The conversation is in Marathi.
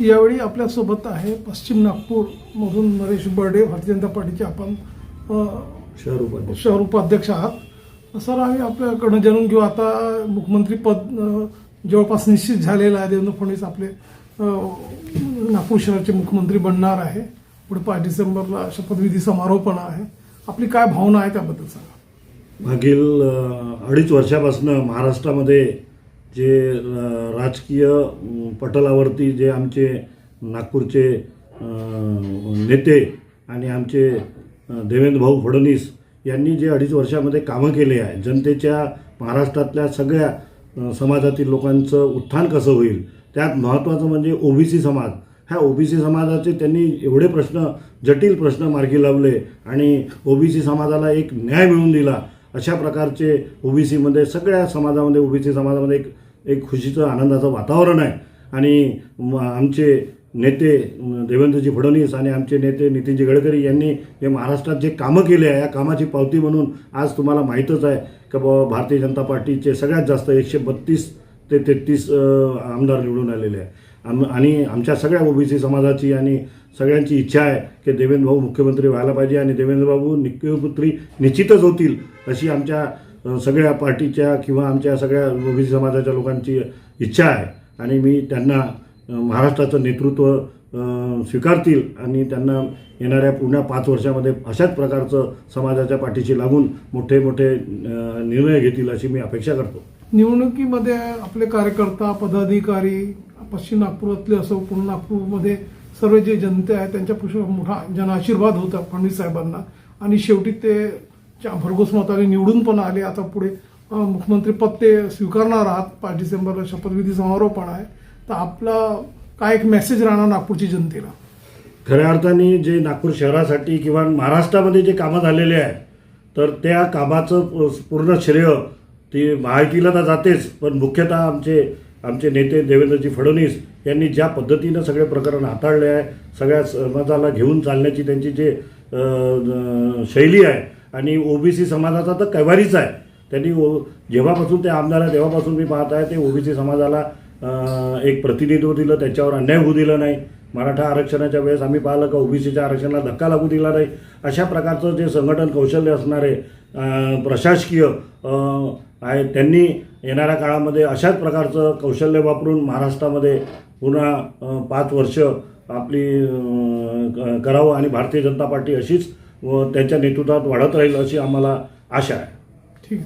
यावेळी आपल्यासोबत आहे पश्चिम नागपूरमधून नरेश बर्डे भारतीय जनता पार्टीचे आपण शहर उपाध्यक्ष. शहर उपाध्यक्ष आहात. सर आम्ही आपल्याकडनं जाणून घेऊ. आता मुख्यमंत्री पद जवळपास निश्चित झालेलं आहे. देवेंद्र फडणवीस आपले नागपूर शहराचे मुख्यमंत्री बनणार आहे. पुढे पाच डिसेंबरला शपथविधी समारोह पण आहे. आपली काय भावना आहे त्याबद्दल सांगा. मागील अडीच वर्षापासून महाराष्ट्रामध्ये जे राजकीय पटलावरती जे आमचे नागपूरचे नेते आणि आमचे देवेंद्रभाऊ देवेंद्र भाऊ फडणवीस यांनी जे अडीच वर्षामध्ये कामं केले आहे जनतेच्या महाराष्ट्रातल्या सगळ्या समाजातील लोकांचं उत्थान कसं होईल? त्यात महत्त्वाचं म्हणजे ओबीसी समाज. ह्या ओबीसी समाजाचे त्यांनी एवढे प्रश्न जटिल प्रश्न मार्गी लावले आणि ओबीसी समाजाला एक न्याय मिळवून दिला. अशा प्रकारचे ओबीसीमध्ये सगळ्या समाजामध्ये ओबीसी समाजामध्ये एक एक खुशीचं आनंदाचं वातावरण आहे. आणि म- आमचे नेते देवेंद्रजी फडणवीस आणि आमचे नेते नितीनजी गडकरी यांनी हे महाराष्ट्रात जे कामं केले आहे या कामाची पावती म्हणून आज तुम्हाला माहीतच आहे की बाबा भारतीय जनता पार्टीचे सगळ्यात जास्त एकशे बत्तीस ते तेहतीस आमदार निवडून आलेले आहे. आम आणि आमच्या सगळ्या ओबीसी समाजाची आणि सगळ्यांची इच्छा आहे की देवेंद्र भाऊ मुख्यमंत्री व्हायला पाहिजे आणि देवेंद्र बाबू मुख्यमंत्री निश्चितच होतील अशी आमच्या सगळ्या पार्टीच्या किंवा आमच्या सगळ्या ओबीसी समाजाच्या लोकांची इच्छा आहे. आणि मी त्यांना महाराष्ट्राचं नेतृत्व स्वीकारतील आणि त्यांना येणाऱ्या पुढल्या पाच वर्षामध्ये अशाच प्रकारचं समाजाच्या पाठीशी लागून मोठे मोठे निर्णय घेतील अशी मी अपेक्षा करतो. निवडणुकीमध्ये आपले कार्यकर्ता पदाधिकारी पश्चिम नागपुरातले असो पूर्ण नागपूरमध्ये सर्व जे जनते आहे त्यांच्या मोठा जनआशीर्वाद होता फडणवीस साहेबांना. आणि शेवटी ते भरघोस मताने निवडून पण आले. आता पुढे मुख्यमंत्री पद ते स्वीकारणार आहात. पाच डिसेंबरला शपथविधी समारोह पण आहे. तर आपला काय एक मेसेज राहणार नागपूरची जनतेला? खऱ्या अर्थाने जे नागपूर शहरासाठी किंवा महाराष्ट्रामध्ये जे कामं झालेले आहे तर त्या कामाचं पूर्ण श्रेय ती महायुतीला तर जातेच. पण मुख्यतः आमचे आमचे नेते देवेंद्रजी फडणवीस यांनी ज्या पद्धतीनं सगळे प्रकरण हाताळले आहे सगळ्या समाजाला घेऊन चालण्याची त्यांची जे शैली आहे आणि ओबीसी समाजाचा तर कैवारीच आहे. त्यांनी ओ जेव्हापासून ते आमदार आहे तेव्हापासून मी पाहत आहे ते ओबीसी समाजाला एक प्रतिनिधित्व दिलं त्याच्यावर अन्याय होऊ दिला नाही. मराठा आरक्षणाच्या वेळेस आम्ही पाहिलं का ओबीसीच्या आरक्षणाला धक्का लागू दिला नाही. अशा प्रकारचं जे संघटन कौशल्य असणारे प्रशासकीय आहे त्यांनी येणाऱ्या काळामध्ये अशाच प्रकारचं कौशल्य वापरून महाराष्ट्रामध्ये पुन्हा पाच वर्ष आपली करावं आणि भारतीय जनता पार्टी अशीच व त्यांच्या नेतृत्वात वाढत राहील अशी आम्हाला आशा आहे. ठीक